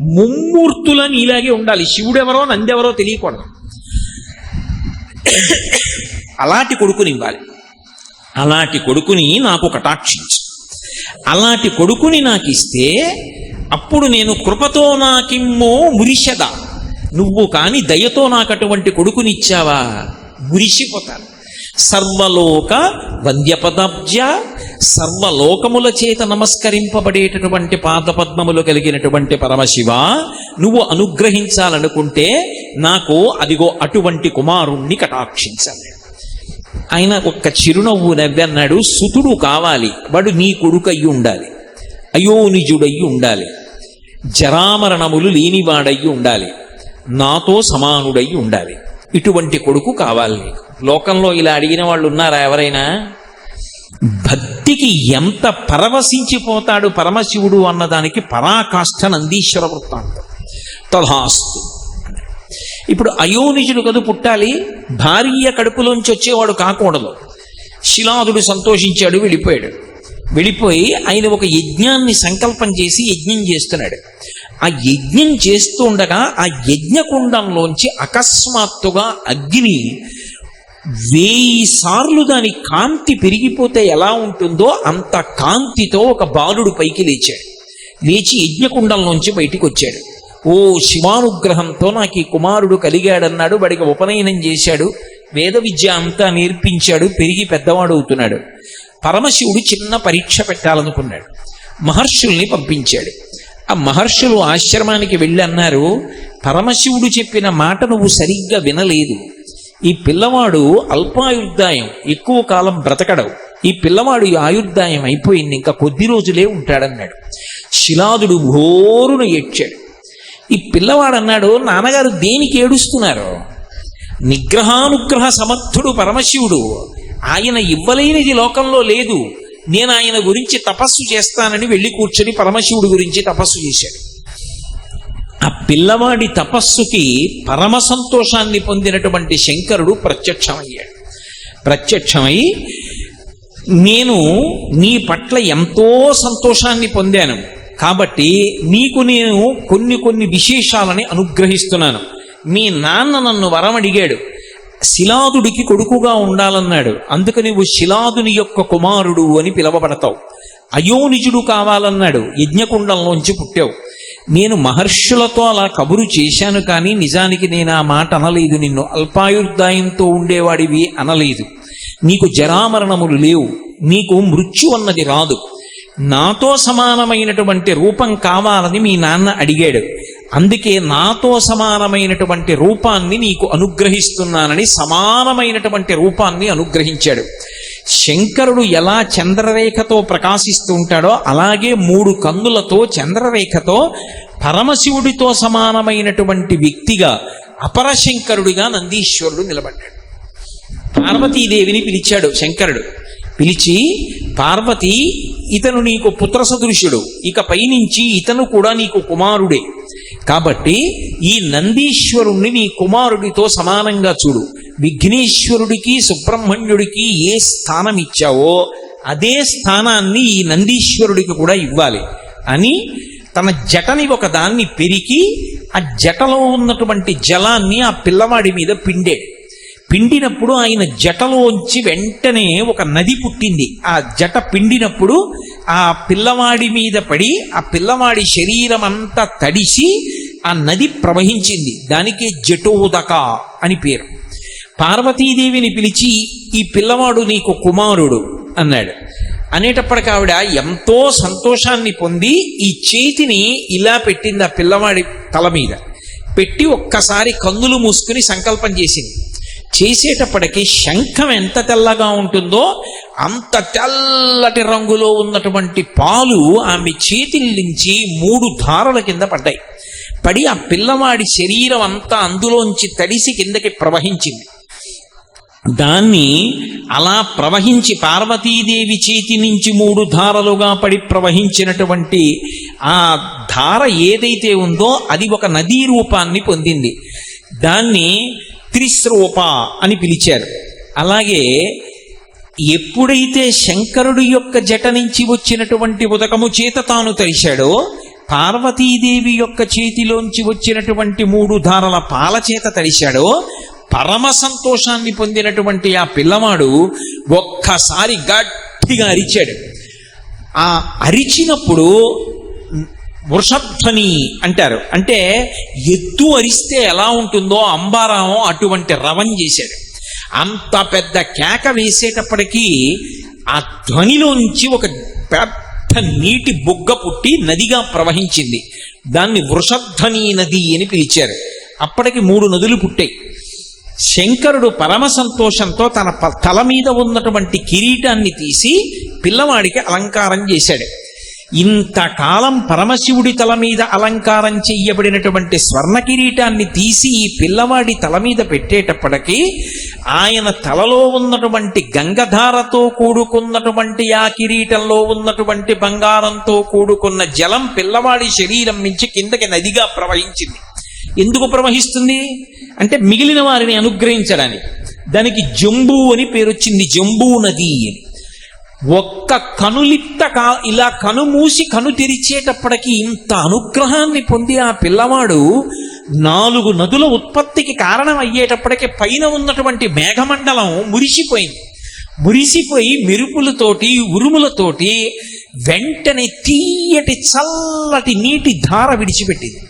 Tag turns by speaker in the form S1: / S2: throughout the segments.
S1: ముమ్మూర్తులని ఇలాగే ఉండాలి. శివుడెవరో నందెవరో తెలియకూడదు. అలాంటి కొడుకుని ఇవ్వాలి. అలాంటి కొడుకుని నాకు కటాక్షించు. అలాంటి కొడుకుని నాకు ఇస్తే అప్పుడు నేను కృపతో నాకిమ్మో మురిషద నువ్వు కాని దయతో నాకు అటువంటి కొడుకునిచ్చావా? మురిసిపోతాను సర్వలోక వంద్యపదాబ్జ సర్వలోకముల చేత నమస్కరింపబడేటటువంటి పాదపద్మములు కలిగినటువంటి పరమశివ నువ్వు అనుగ్రహించాలనుకుంటే నాకు అదిగో అటువంటి కుమారుణ్ణి కటాక్షించాలి. ఆయన ఒక్క చిరునవ్వు నవ్వన్నాడు సుతుడు కావాలి వాడు నీ కొడుకయ్యి ఉండాలి అయోనిజుడయ్యి ఉండాలి జరామరణములు లేనివాడయ్యి ఉండాలి నాతో సమానుడయ్యి ఉండాలి ఇటువంటి కొడుకు కావాలి లోకంలో ఇలా అడిగిన వాళ్ళు ఉన్నారా ఎవరైనా? భక్తికి ఎంత పరవశించిపోతాడు పరమశివుడు అన్నదానికి పరాకాష్ఠ నందీశ్వర వృత్తాంతం. తథాస్తు. ఇప్పుడు అయోనిజుడు కదు పుట్టాలి భార్య కడుపులోంచి వచ్చేవాడు కాకూడదు. శిలాదుడు సంతోషించాడు వెళ్ళిపోయాడు. వెళ్ళిపోయి ఆయన ఒక యజ్ఞాన్ని సంకల్పం చేసి యజ్ఞం చేస్తున్నాడు. ఆ యజ్ఞం చేస్తుండగా ఆ యజ్ఞకుండంలోంచి అకస్మాత్తుగా అగ్ని వేయి సార్లు దాని కాంతి పెరిగిపోతే ఎలా ఉంటుందో అంత కాంతితో ఒక బాలుడు పైకి లేచాడు. లేచి యజ్ఞకుండంలోంచి బయటికి వచ్చాడు ఓ శివానుగ్రహంతో నాకు ఈ కుమారుడు కలిగాడన్నాడు వాడికి ఉపనయనం చేశాడు వేద విద్య అంతా నేర్పించాడు పెరిగి పెద్దవాడు అవుతున్నాడు పరమశివుడు చిన్న పరీక్ష పెట్టాలనుకున్నాడు. మహర్షుల్ని పంపించాడు. ఆ మహర్షులు ఆశ్రమానికి వెళ్ళి అన్నారు పరమశివుడు చెప్పిన మాట నువ్వు సరిగ్గా వినలేదు. ఈ పిల్లవాడు అల్పాయుర్దాయం ఎక్కువ కాలం బ్రతకడవు. ఈ పిల్లవాడు ఈ ఆయుర్దాయం అయిపోయింది ఇంకా కొద్ది రోజులే ఉంటాడన్నాడు. శిలాదుడు ఘోరును ఏడ్చాడు. ఈ పిల్లవాడు అన్నాడు నాన్నగారు దేనికి ఏడుస్తున్నారు? నిగ్రహానుగ్రహ సమర్థుడు పరమశివుడు. ఆయన ఇవ్వలేనిది లోకంలో లేదు. నేను ఆయన గురించి తపస్సు చేస్తానని వెళ్ళి కూర్చొని పరమశివుడి గురించి తపస్సు చేశాడు. ఆ పిల్లవాడి తపస్సుకి పరమ సంతోషాన్ని పొందినటువంటి శంకరుడు ప్రత్యక్షమయ్యాడు. ప్రత్యక్షమై నేను నీ పట్ల ఎంతో సంతోషాన్ని పొందాను. కాబట్టి నీకు నేను కొన్ని కొన్ని విశేషాలని అనుగ్రహిస్తున్నాను. మీ నాన్న నన్ను వరం అడిగాడు శిలాదుడికి కొడుకుగా ఉండాలన్నాడు. అందుకు నువ్వు శిలాదుని యొక్క కుమారుడు అని పిలవబడతావు. అయోనిజుడు కావాలన్నాడు. యజ్ఞకుండంలోంచి పుట్టావు. నేను మహర్షులతో అలా కబురు చేశాను కానీ నిజానికి నేను ఆ మాట అనలేదు. నిన్ను అల్పాయుర్దాయంతో ఉండేవాడివి అనలేదు. నీకు జరామరణములు లేవు. నీకు మృత్యు అన్నది రాదు. నాతో సమానమైనటువంటి రూపం కావాలని మీ నాన్న అడిగాడు. అందుకే నాతో సమానమైనటువంటి రూపాన్ని నీకు అనుగ్రహిస్తున్నానని సమానమైనటువంటి రూపాన్ని అనుగ్రహించాడు. శంకరుడు ఎలా చంద్రరేఖతో ప్రకాశిస్తూ ఉంటాడో అలాగే మూడు కన్నులతో చంద్రరేఖతో పరమశివుడితో సమానమైనటువంటి వ్యక్తిగా అపరశంకరుడిగా నందీశ్వరుడు నిలబడ్డాడు. పార్వతీదేవిని పిలిచాడు శంకరుడు. పిలిచి పార్వతి ఇతను నీకు పుత్ర సదృశ్యుడు ఇక పైనుంచి ఇతను కూడా నీకు కుమారుడే. కాబట్టి ఈ నందీశ్వరుణ్ణి నీ కుమారుడితో సమానంగా చూడు. విఘ్నేశ్వరుడికి సుబ్రహ్మణ్యుడికి ఏ స్థానం ఇచ్చావో అదే స్థానాన్ని ఈ నందీశ్వరుడికి కూడా ఇవ్వాలి. అని తన జటని ఒక దాన్ని పెరికి ఆ జటలో ఉన్నటువంటి జలాన్ని ఆ పిల్లవాడి మీద పిండే. పిండినప్పుడు ఆయన జటలోంచి వెంటనే ఒక నది పుట్టింది. ఆ జట పిండినప్పుడు ఆ పిల్లవాడి మీద పడి ఆ పిల్లవాడి శరీరం అంతా తడిసి ఆ నది ప్రవహించింది. దానికి జటోదక అని పేరు. పార్వతీదేవిని పిలిచి ఈ పిల్లవాడు నీకు కుమారుడు అన్నాడు. అనేటప్పటికి ఆవిడ ఎంతో సంతోషాన్ని పొంది ఈ చేతిని ఇలా పెట్టింది ఆ పిల్లవాడి తల మీద. పెట్టి ఒక్కసారి కన్నులు మూసుకుని సంకల్పం చేసింది. చేసేటప్పటికి శంఖం ఎంత తెల్లగా ఉంటుందో అంత తెల్లటి రంగులో ఉన్నటువంటి పాలు ఆమె చేతిల నుంచి మూడు ధారల కింద పడ్డాయి. పడి ఆ పిల్లవాడి శరీరం అంతా అందులోంచి తడిసి కిందకి ప్రవహించింది. దాన్ని అలా ప్రవహించి పార్వతీదేవి చేతి నుంచి మూడు ధారలుగా పడి ప్రవహించినటువంటి ఆ ధార ఏదైతే ఉందో అది ఒక నదీ రూపాన్ని పొందింది. దాన్ని త్రిస్రూప అని పిలిచారు. అలాగే ఎప్పుడైతే శంకరుడు యొక్క జట నుంచి వచ్చినటువంటి ఉదకము చేత తాను తరిశాడో పార్వతీదేవి యొక్క చేతిలోంచి వచ్చినటువంటి మూడు ధారల పాల చేత తడిశాడో పరమ సంతోషాన్ని పొందినటువంటి ఆ పిల్లవాడు ఒక్కసారి గట్టిగా అరిచాడు. ఆ అరిచినప్పుడు వృషధ్వని అంటారు. అంటే ఎత్తు అరిస్తే ఎలా ఉంటుందో అంబారామం అటువంటి రవం చేశాడు. అంత పెద్ద కేక వేసేటప్పటికీ ఆ ధ్వనిలోంచి ఒక పెద్ద నీటి బుగ్గ పుట్టి నదిగా ప్రవహించింది. దాన్ని వృషధ్వని నది అని పిలిచారు. అప్పటికి మూడు నదులు పుట్టాయి. శంకరుడు పరమ సంతోషంతో తన ప- తల మీద ఉన్నటువంటి కిరీటాన్ని తీసి పిల్లవాడికి అలంకారం చేశాడు. ఇంతకాలం పరమశివుడి తల మీద అలంకారం చెయ్యబడినటువంటి స్వర్ణ కిరీటాన్ని తీసి ఈ పిల్లవాడి తల మీద పెట్టేటప్పటికీ ఆయన తలలో ఉన్నటువంటి గంగధారతో కూడుకున్నటువంటి ఆ కిరీటంలో ఉన్నటువంటి బంగారంతో కూడుకున్న జలం పిల్లవాడి శరీరం నుంచి కిందకి నదిగా ప్రవహించింది. ఎందుకు ప్రవహిస్తుంది? అంటే మిగిలిన వారిని అనుగ్రహించడానికి. దానికి జంబూ అని పేరు వచ్చింది జంబూ నది అని. ఒక్క కనులిప్త కా ఇలా కనుమూసి కను తెరిచేటప్పటికి ఇంత అనుగ్రహాన్ని పొంది ఆ పిల్లవాడు నాలుగు నదుల ఉత్పత్తికి కారణం అయ్యేటప్పటికి పైన ఉన్నటువంటి మేఘమండలం మురిసిపోయింది. మురిసిపోయి మెరుపులతోటి ఉరుములతోటి వెంటనే తీయటి చల్లటి నీటి ధార విడిచిపెట్టింది.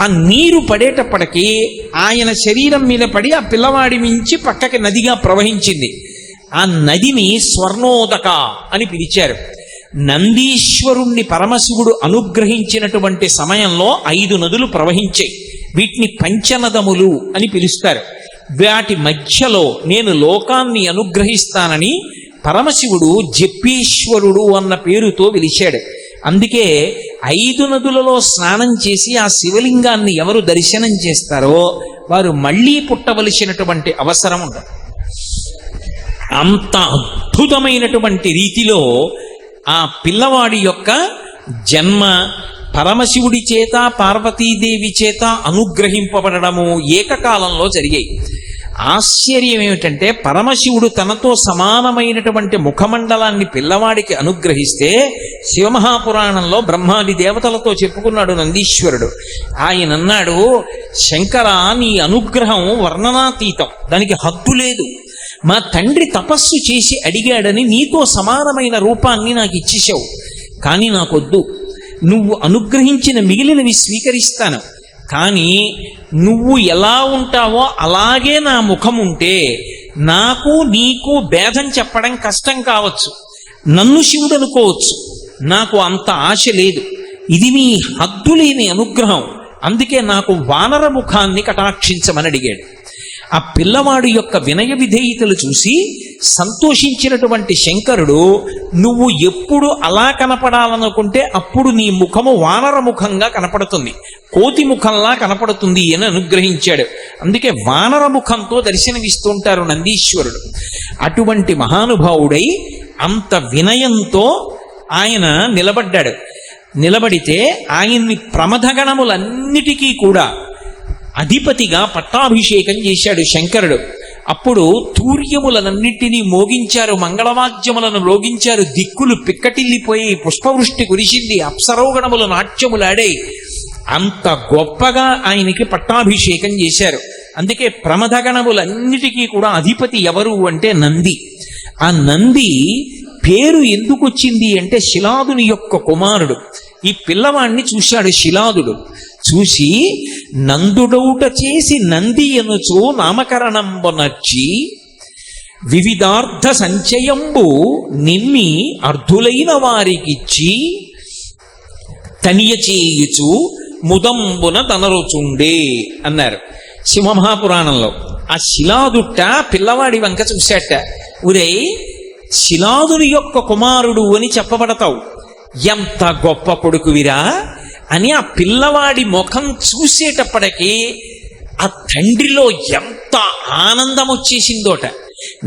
S1: ఆ నీరు పడేటప్పటికీ ఆయన శరీరం మీద పడి ఆ పిల్లవాడి మించి పక్కకి నదిగా ప్రవహించింది. ఆ నదిని స్వర్ణోదక అని పిలిచారు. నందీశ్వరుణ్ణి పరమశివుడు అనుగ్రహించినటువంటి సమయంలో ఐదు నదులు ప్రవహించాయి. వీటిని పంచనదములు అని పిలుస్తారు. వాటి మధ్యలో నేను లోకాన్ని అనుగ్రహిస్తానని పరమశివుడు జప్పీశ్వరుడు అన్న పేరుతో పిలిచాడు. అందుకే ఐదు నదులలో స్నానం చేసి ఆ శివలింగాన్ని ఎవరు దర్శనం చేస్తారో వారు మళ్ళీ పుట్టవలసినటువంటి అవసరం ఉండదు. అంత అద్భుతమైనటువంటి రీతిలో ఆ పిల్లవాడి యొక్క జన్మ పరమశివుడి చేత పార్వతీదేవి చేత అనుగ్రహింపబడము ఏకకాలంలో జరిగాయి. ఆశ్చర్యం ఏమిటంటే పరమశివుడు తనతో సమానమైనటువంటి ముఖమండలాన్ని పిల్లవాడికి అనుగ్రహిస్తే శివమహాపురాణంలో బ్రహ్మాది దేవతలతో చెప్పుకున్నాడు నందీశ్వరుడు. ఆయన అన్నాడు శంకర నీ అనుగ్రహం వర్ణనాతీతం. దానికి హద్దు లేదు. మా తండ్రి తపస్సు చేసి అడిగాడని నీతో సమానమైన రూపాన్ని నాకు ఇచ్చేశావు. కానీ నాకొద్దు. నువ్వు అనుగ్రహించిన మిగిలినవి స్వీకరిస్తాను. కానీ నువ్వు ఎలా ఉంటావో అలాగే నా ముఖం ఉంటే నాకు నీకు భేదం చెప్పడం కష్టం కావచ్చు. నన్ను శివుడు అనుకోవచ్చు నాకు అంత ఆశ లేదు. ఇది మీ హద్దు లేని అనుగ్రహం. అందుకే నాకు వానర ముఖాన్ని కటాక్షించమని అడిగాడు. ఆ పిల్లవాడి యొక్క వినయ విధేయతలు చూసి సంతోషించినటువంటి శంకరుడు నువ్వు ఎప్పుడు అలా కనపడాలనుకుంటే అప్పుడు నీ ముఖము వానర ముఖంగా కనపడుతుంది. కోతి ముఖంలా కనపడుతుంది అని అనుగ్రహించాడు. అందుకే వానర ముఖంతో దర్శనమిస్తుంటారు నందీశ్వరుడు. అటువంటి మహానుభావుడై అంత వినయంతో ఆయన నిలబడ్డాడు. నిలబడితే ఆయన్ని ప్రమథగణములన్నిటికీ కూడా అధిపతిగా పట్టాభిషేకం చేశాడు శంకరుడు. అప్పుడు తూర్యములనన్నింటినీ మోగించారు మంగళవాద్యములను మోగించారు దిక్కులు పిక్కటిల్లిపోయి పుష్పవృష్టి కురిసింది అప్సరోగణములు నాట్యములాడాయి. అంత గొప్పగా ఆయనకి పట్టాభిషేకం చేశారు. అందుకే ప్రమదగణములన్నిటికీ కూడా అధిపతి ఎవరు అంటే నంది. ఆ నంది పేరు ఎందుకు వచ్చింది అంటే శిలాదుని యొక్క కుమారుడు. ఈ పిల్లవాణ్ణి చూశాడు శిలాదుడు. చూసి నందుడౌట చేసి నంది ఎనుచు నామకరణంబొనర్చి వివిధార్థ సంచయంబు నిమ్మి అర్ధులైన వారికిచ్చి తనియ చేయుచు ముదంబున తనరుచుండే అన్నారు. శివమహాపురాణంలో ఆ శిలాదుట్ట పిల్లవాడి వంక చూశాట ఉరే శిలాదుని యొక్క కుమారుడు అని చెప్పబడతావు. ఎంత గొప్ప కొడుకువిరా! అని ఆ పిల్లవాడి ముఖం చూసేటప్పటికి ఆ తండ్రిలో ఎంత ఆనందం వచ్చేసిందోట.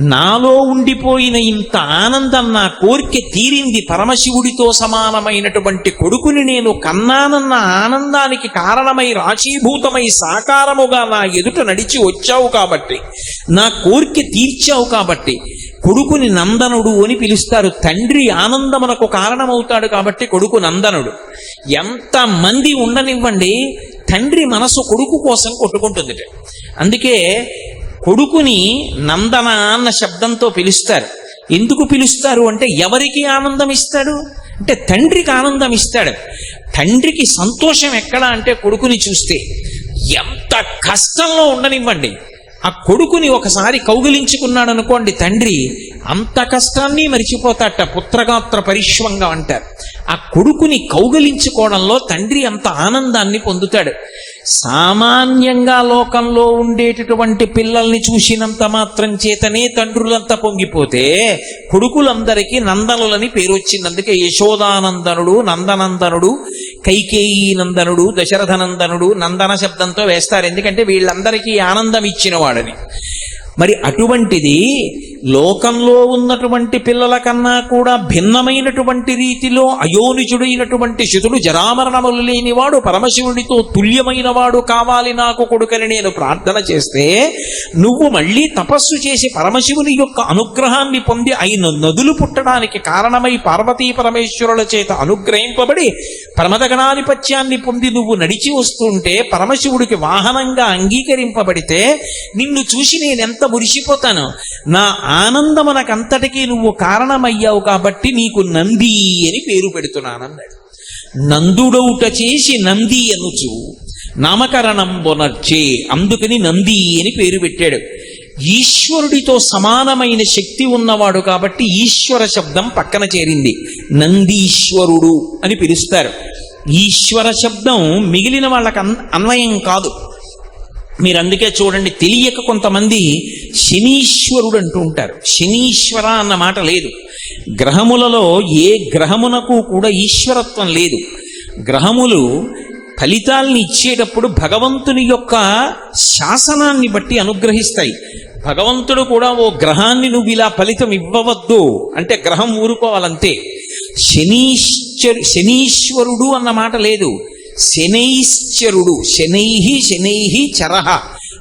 S1: నాలో ఉండిపోయిన ఇంత ఆనందం నా కోరిక తీరింది పరమశివుడితో సమానమైనటువంటి కొడుకుని నేను కన్నానన్న ఆనందానికి కారణమై రాశీభూతమై సాకారముగా నా ఎదుట నడిచి వచ్చావు కాబట్టి నా కోరిక తీర్చావు కాబట్టి కొడుకుని నందనుడు అని పిలుస్తారు. తండ్రి ఆనందమునకు కారణమవుతాడు కాబట్టి కొడుకు నందనుడు. ఎంత మంది ఉండనివ్వండి తండ్రి మనసు కొడుకు కోసం కొట్టుకుంటుంది అందుకే కొడుకుని నందన అన్న శబ్దంతో పిలుస్తారు. ఎందుకు పిలుస్తారు అంటే ఎవరికి ఆనందం ఇస్తాడు? అంటే తండ్రికి ఆనందం ఇస్తాడు. తండ్రికి సంతోషం ఎక్కడ అంటే కొడుకుని చూస్తే. ఎంత కష్టంలో ఉండనివ్వండి. ఆ కొడుకుని ఒకసారి కౌగిలించుకున్నాడు అనుకోండి తండ్రి అంత కష్టాన్ని మరిచిపోతాట పుత్రగాత్ర పరిశ్వంగా అంటారు. ఆ కొడుకుని కౌగిలించుకోవడంలో తండ్రి అంత ఆనందాన్ని పొందుతాడు. సామాన్యంగా లోకంలో ఉండేటటువంటి పిల్లల్ని చూసినంత మాత్రం చేతనే తండ్రులంతా పొంగిపోతే కొడుకులందరికీ నందనులని పేరు వచ్చింది అందుకే యశోదానందనుడు నందనందనుడు కైకేయీనందనుడు నందనుడు నందన శబ్దంతో వేస్తారు. ఎందుకంటే వీళ్ళందరికీ ఆనందం ఇచ్చిన వాడని. మరి అటువంటిది లోకంలో ఉన్నటువంటి పిల్లల కన్నా కూడా భిన్నమైనటువంటి రీతిలో అయోనిచుడైనటువంటి శితుడు జరామరణములు లేనివాడు పరమశివుడితో తుల్యమైన వాడు కావాలి నాకు కొడుకని నేను ప్రార్థన చేస్తే నువ్వు మళ్ళీ తపస్సు చేసి పరమశివుని యొక్క అనుగ్రహాన్ని పొంది ఆయన నదులు పుట్టడానికి కారణమై పార్వతీ పరమేశ్వరుల చేత అనుగ్రహింపబడి పరమదగణాధిపత్యాన్ని పొంది నువ్వు నడిచి వస్తుంటే పరమశివుడికి వాహనంగా అంగీకరింపబడితే నిన్ను చూసి నేనెంత మురిసిపోతాను? నా ఆనందమునకంతటికీ నువ్వు కారణమయ్యావు కాబట్టి నీకు నంది అని పేరు పెడుతున్నానన్నాడు. నందుడౌట చేసి నంది అనుచు నామకరణం బొనర్చే అందుకని నంది అని పేరు పెట్టాడు. ఈశ్వరుడితో సమానమైన శక్తి ఉన్నవాడు కాబట్టి ఈశ్వర శబ్దం పక్కన చేరింది. నందీశ్వరుడు అని పిలుస్తారు. ఈశ్వర శబ్దం మిగిలిన వాళ్ళకి అన్- అన్వయం కాదు. మీరు అందుకే చూడండి తెలియక కొంతమంది శనీశ్వరుడు అంటూ ఉంటారు. శనీశ్వర అన్న మాట లేదు. గ్రహములలో ఏ గ్రహమునకు కూడా ఈశ్వరత్వం లేదు. గ్రహములు ఫలితాల్ని ఇచ్చేటప్పుడు భగవంతుని యొక్క శాసనాన్ని బట్టి అనుగ్రహిస్తాయి. భగవంతుడు కూడా ఓ గ్రహాన్ని నువ్వు ఇలా ఫలితం ఇవ్వవద్దు అంటే గ్రహం ఊరుకోవాలంతే. శనీశ్వరు శనీశ్వరుడు అన్న మాట లేదు. శనైశ్చరుడు శనై శనై చరహ.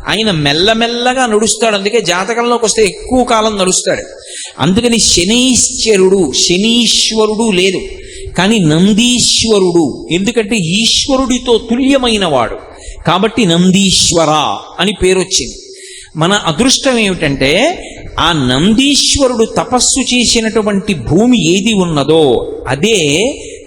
S1: ఆయన మెల్లమెల్లగా నడుస్తాడు. అందుకే జాతకంలోకి వస్తే ఎక్కువ కాలం నడుస్తాడు. అందుకని శనైశ్చరుడు శనీశ్వరుడు లేదు. కానీ నందీశ్వరుడు. ఎందుకంటే ఈశ్వరుడితో తుల్యమైన వాడు కాబట్టి నందీశ్వర అని పేరు వచ్చింది మన అదృష్టం ఏమిటంటే ఆ నందీశ్వరుడు తపస్సు చేసినటువంటి భూమి ఏది ఉన్నదో అదే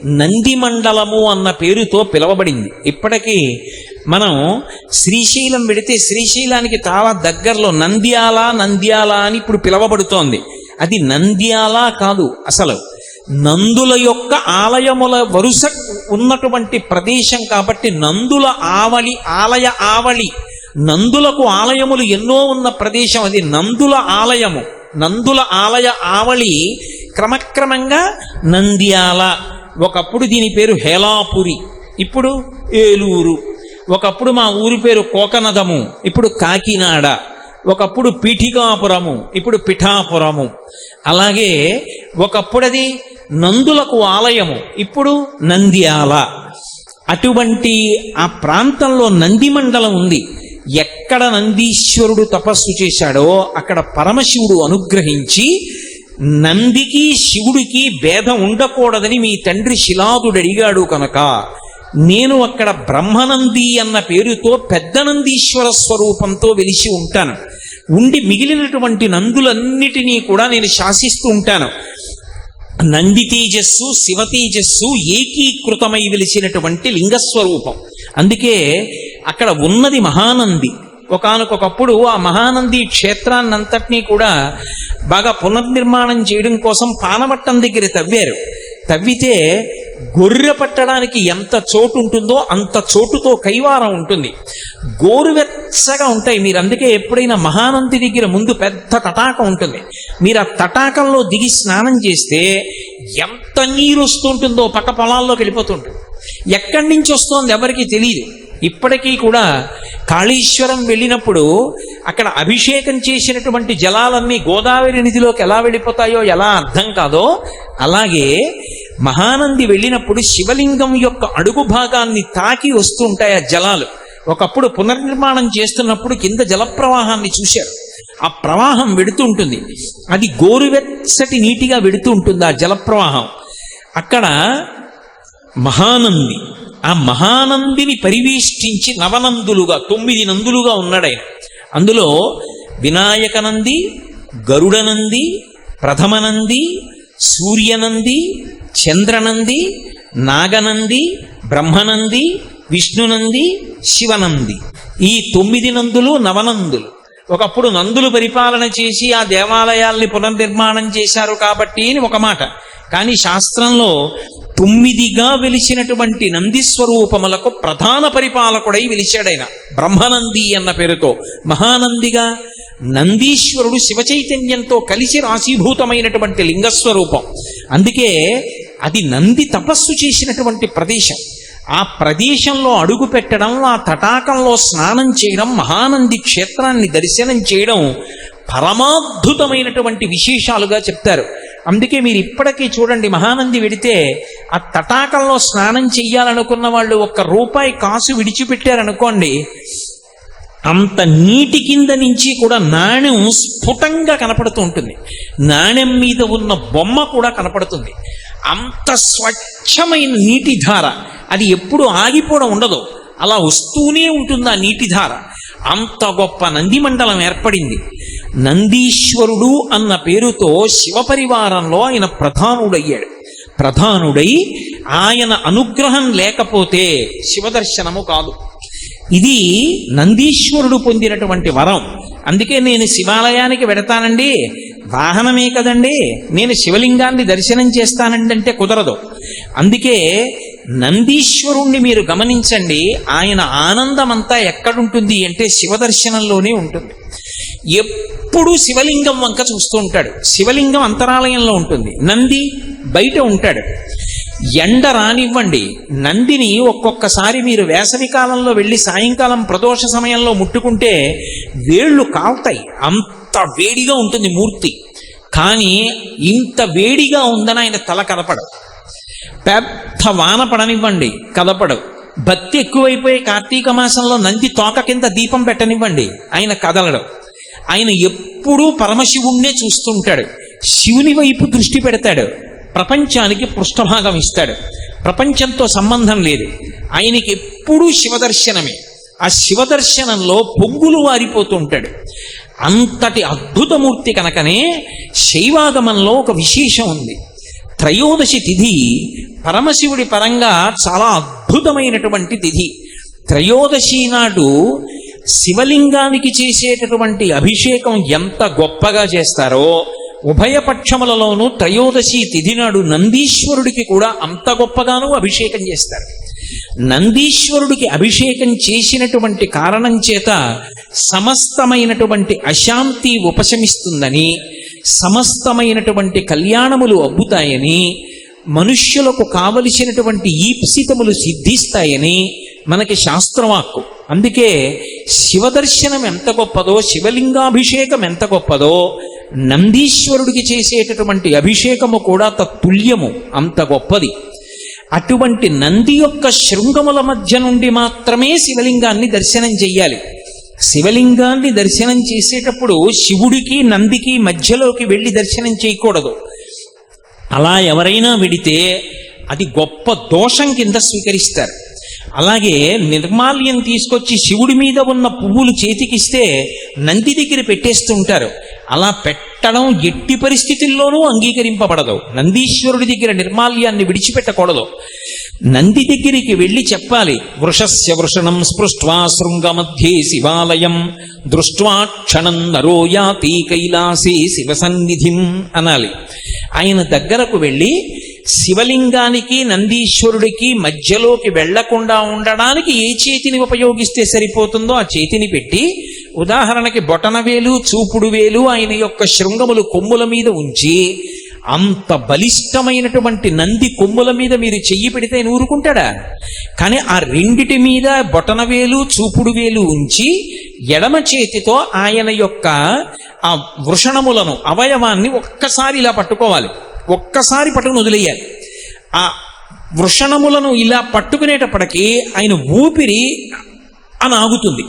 S1: నందిమండలము అన్న పేరుతో పిలవబడింది. ఇప్పటికీ మనం శ్రీశైలం పెడితే శ్రీశైలానికి చాలా దగ్గరలో నంద్యాల నంద్యాల అని ఇప్పుడు పిలవబడుతోంది. అది నంద్యాల కాదు అసలు నందుల యొక్క ఆలయముల వరుస ఉన్నటువంటి ప్రదేశం కాబట్టి నందుల ఆవళి ఆలయ ఆవళి నందులకు ఆలయములు ఎన్నో ఉన్న ప్రదేశం అది నందుల ఆలయము. నందుల ఆలయ ఆవళి క్రమక్రమంగా నంద్యాల. ఒకప్పుడు దీని పేరు హేలాపురి ఇప్పుడు ఏలూరు. ఒకప్పుడు మా ఊరి పేరు కోకనదము ఇప్పుడు కాకినాడ. ఒకప్పుడు పీఠికాపురము ఇప్పుడు పిఠాపురము. అలాగే ఒకప్పుడు అది నందులకు ఆలయము ఇప్పుడు నంద్యాల. అటువంటి ఆ ప్రాంతంలో నంది మండలం ఉంది. ఎక్కడ నందీశ్వరుడు తపస్సు చేశాడో అక్కడ పరమశివుడు అనుగ్రహించి నందికి శివుడికి భేదం ఉండకూడదని మీ తండ్రి శిలాదుడు అడిగాడు కనుక నేను అక్కడ బ్రహ్మనంది అన్న పేరుతో పెద్ద నందీశ్వర స్వరూపంతో వెలిసి ఉంటాను. ఉండి మిగిలినటువంటి నందులన్నిటినీ కూడా నేను శాసిస్తూ ఉంటాను. నంది తేజస్సు శివ తేజస్సు ఏకీకృతమై వెలిసినటువంటి లింగస్వరూపం. అందుకే అక్కడ ఉన్నది మహానంది. ఒకనకొకప్పుడు ఆ మహానంది క్షేత్రాన్నంతటినీ కూడా బాగా పునర్నిర్మాణం చేయడం కోసం పానమట్టం దగ్గర తవ్వారు. తవ్వితే గొర్రె పట్టడానికి ఎంత చోటు ఉంటుందో అంత చోటుతో కైవారం ఉంటుంది. గోరువెచ్చగా ఉంటాయి. మీరు అందుకే ఎప్పుడైనా మహానంది దగ్గర ముందు పెద్ద తటాకం ఉంటుంది. మీరు ఆ తటాకంలో దిగి స్నానం చేస్తే ఎంత నీరు వస్తుంటుందో పక్క పొలాల్లోకి వెళ్ళిపోతుంటుంది. ఎక్కడి నుంచి వస్తోంది ఎవరికి తెలియదు ఇప్పటికీ కూడా కాళీశ్వరం వెళ్ళినప్పుడు అక్కడ అభిషేకం చేసినటువంటి జలాలన్నీ గోదావరి నిధిలోకి ఎలా వెళ్ళిపోతాయో ఎలా అర్థం కాదో అలాగే మహానంది వెళ్ళినప్పుడు శివలింగం యొక్క అడుగు భాగాన్ని తాకి వస్తుంటాయి ఆ జలాలు. ఒకప్పుడు పునర్నిర్మాణం చేస్తున్నప్పుడు కింద జలప్రవాహాన్ని చూశారు. ఆ ప్రవాహం వెడుతూ ఉంటుంది. అది గోరువెచ్చటి నీటిగా వెడుతూ ఉంటుంది ఆ జల ప్రవాహం అక్కడ మహానంది ఆ మహానందిని పరివేష్టించి నవనందులుగా తొమ్మిది నందులుగా ఉన్నాడాయన అందులో వినాయకనంది గరుడనంది ప్రథమనంది సూర్యనంది చంద్రనంది నాగనంది బ్రహ్మనంది విష్ణునంది శివనంది. ఈ తొమ్మిది నందులు నవనందులు. ఒకప్పుడు నందులు పరిపాలన చేసి ఆ దేవాలయాల్ని పునర్నిర్మాణం చేశారు కాబట్టి అని ఒక మాట. కానీ శాస్త్రంలో తొమ్మిదిగా వెలిచినటువంటి నంది స్వరూపములకు ప్రధాన పరిపాలకుడై వెలిచాడైన బ్రహ్మనంది అన్న పేరుతో. మహానందిగా నందీశ్వరుడు శివ చైతన్యంతో కలిసి రాశీభూతమైనటువంటి లింగస్వరూపం. అందుకే అది నంది తపస్సు చేసినటువంటి ప్రదేశం. ఆ ప్రదేశంలో అడుగు పెట్టడం ఆ తటాకంలో స్నానం చేయడం మహానంది క్షేత్రాన్ని దర్శనం చేయడం పరమాద్భుతమైనటువంటి విశేషాలుగా చెప్తారు. అందుకే మీరు ఇప్పటికీ చూడండి మహానంది విడితే ఆ తటాకంలో స్నానం చెయ్యాలనుకున్న వాళ్ళు ఒక్క రూపాయి కాసు విడిచిపెట్టారనుకోండి అంత నీటి కింద నుంచి కూడా నాణ్యం స్ఫుటంగా కనపడుతూ ఉంటుంది. నాణ్యం మీద ఉన్న బొమ్మ కూడా కనపడుతుంది. అంత స్వచ్ఛమైన నీటి ధార. అది ఎప్పుడు ఆగిపోవడం ఉండదు. అలా వస్తూనే ఉంటుంది ఆ నీటి ధార. అంత గొప్ప నందిమండలం ఏర్పడింది. నందీశ్వరుడు అన్న పేరుతో శివపరివారంలో ఆయన ప్రధానుడయ్యాడు. ప్రధానుడై ఆయన అనుగ్రహం లేకపోతే శివదర్శనము కాదు. ఇది నందీశ్వరుడు పొందినటువంటి వరం. అందుకే నేను శివాలయానికి వెడతానండి. వాహనమే కదండి. నేను శివలింగాన్ని దర్శనం చేస్తానంటే కుదరదు. అందుకే నందీశ్వరుణ్ణి మీరు గమనించండి. ఆయన ఆనందం అంతా ఎక్కడుంటుంది అంటే శివదర్శనంలోనే ఉంటుంది. ఎప్పుడు శివలింగం వంక చూస్తూ ఉంటాడు. శివలింగం అంతరాలయంలో ఉంటుంది. నంది బయట ఉంటాడు. ఎండ రానివ్వండి. నందిని ఒక్కొక్కసారి మీరు వేసవి కాలంలో వెళ్ళి సాయంకాలం ప్రదోష సమయంలో ముట్టుకుంటే వేళ్ళు కాలుతాయి. అంత వేడిగా ఉంటుంది మూర్తి. కానీ ఇంత వేడిగా ఉందని ఆయన తల కదపడు పెద్ద వాన పడనివ్వండి కదపడు భక్తి ఎక్కువైపోయి కార్తీక మాసంలో నంది తోక కింద దీపం పెట్టనివ్వండి ఆయన కదలడు. ఆయన ఎప్పుడూ పరమశివుణ్ణే చూస్తుంటాడు. శివుని వైపు దృష్టి పెడతాడు. ప్రపంచానికి పృష్ఠభాగం ఇస్తాడు. ప్రపంచంతో సంబంధం లేదు. ఆయనకి ఎప్పుడూ శివదర్శనమే. ఆ శివదర్శనంలో పొంగులు వారిపోతూ ఉంటాడు అంతటి అద్భుతమూర్తి కనుకనే శైవాగమంలో ఒక విశేషం ఉంది. త్రయోదశి తిథి పరమశివుడి పరంగా చాలా అద్భుతమైనటువంటి తిథి. త్రయోదశి నాడు శివలింగానికి చేసేటటువంటి అభిషేకం ఎంత గొప్పగా చేస్తారో ఉభయపక్షములలోనూ త్రయోదశి తిథి నాడు నందీశ్వరుడికి కూడా అంత గొప్పగానూ అభిషేకం చేస్తారు. నందీశ్వరుడికి అభిషేకం చేసినటువంటి కారణం చేత సమస్తమైనటువంటి అశాంతి ఉపశమిస్తుందని సమస్తమైనటువంటి కళ్యాణములు అబ్బుతాయని మనుష్యులకు కావలసినటువంటి ఈప్సితములు సిద్ధిస్తాయని మనకి శాస్త్రవాక్కు. అందుకే శివదర్శనం ఎంత గొప్పదో శివలింగాభిషేకం ఎంత గొప్పదో నందీశ్వరుడికి చేసేటటువంటి అభిషేకము కూడా తత్తుల్యము అంత గొప్పది. అటువంటి నంది యొక్క శృంగముల మధ్య నుండి మాత్రమే శివలింగాన్ని దర్శనం చెయ్యాలి. శివలింగాన్ని దర్శనం చేసేటప్పుడు శివుడికి నందికి మధ్యలోకి వెళ్ళి దర్శనం చేయకూడదు. అలా ఎవరైనా విడితే అది గొప్ప దోషం కింద స్వీకరిస్తారు. అలాగే నిర్మాల్యం తీసుకొచ్చి శివుడి మీద ఉన్న పువ్వులు చేతికిస్తే నంది దగ్గర పెట్టేస్తుంటారు అలా పెట్టడం ఎట్టి పరిస్థితుల్లోనూ అంగీకరింపబడదు. నందీశ్వరుడి దగ్గర నిర్మాల్యాన్ని విడిచిపెట్టకూడదు. నంది దగ్గరికి వెళ్ళి చెప్పాలి వృషస్య వృషణం స్పృష్ట్వా శృంగమధ్యే శివాలయం దృష్ట్వా క్షణం నరో యాతి కైలాసే శివ సన్నిధిం అనాలి. ఆయన దగ్గరకు వెళ్ళి శివలింగానికి నందీశ్వరుడికి మధ్యలోకి వెళ్ళకుండా ఉండడానికి ఏ చేతిని ఉపయోగిస్తే సరిపోతుందో ఆ చేతిని పెట్టి ఉదాహరణకి బొటనవేలు చూపుడు వేలు ఆయన యొక్క శృంగములు కొమ్ముల మీద ఉంచి అంత బలిష్టమైనటువంటి నంది కొమ్ముల మీద మీరు చెయ్యి పెడితే ఆయన ఊరుకుంటాడా? కానీ ఆ రెండిటి మీద బొటనవేలు చూపుడు వేలు ఉంచి ఎడమ చేతితో ఆయన యొక్క ఆ వృషణములను అవయవాన్ని ఒక్కసారి ఇలా పట్టుకోవాలి. ఒక్కసారి పట్టుకుని వదిలేయాలి. ఆ వృషణములను ఇలా పట్టుకునేటప్పటికీ ఆయన ఊపిరి అని ఆగుతుంది.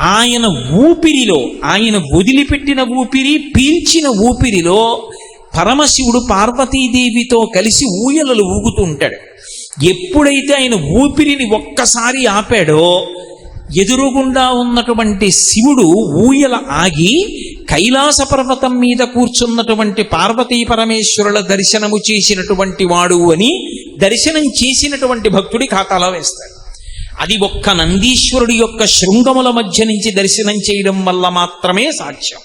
S1: ఆయన ఊపిరిలో ఆయన వదిలిపెట్టిన ఊపిరి పీల్చిన ఊపిరిలో పరమశివుడు పార్వతీదేవితో కలిసి ఊయలలు ఊగుతూ ఉంటాడు. ఎప్పుడైతే ఆయన ఊపిరిని ఒక్కసారి ఆపాడో ఎదురుగుండా ఉన్నటువంటి శివుడు ఊయల ఆగి కైలాస పర్వతం మీద కూర్చున్నటువంటి పార్వతీ పరమేశ్వరుల దర్శనము చేసినటువంటి వాడు అని దర్శనం చేసినటువంటి భక్తుడి ఖాతాలో వేస్తాడు. అది ఒక్క నందీశ్వరుడి యొక్క శృంగముల మధ్య నుంచి దర్శనం చేయడం వల్ల మాత్రమే సాధ్యం.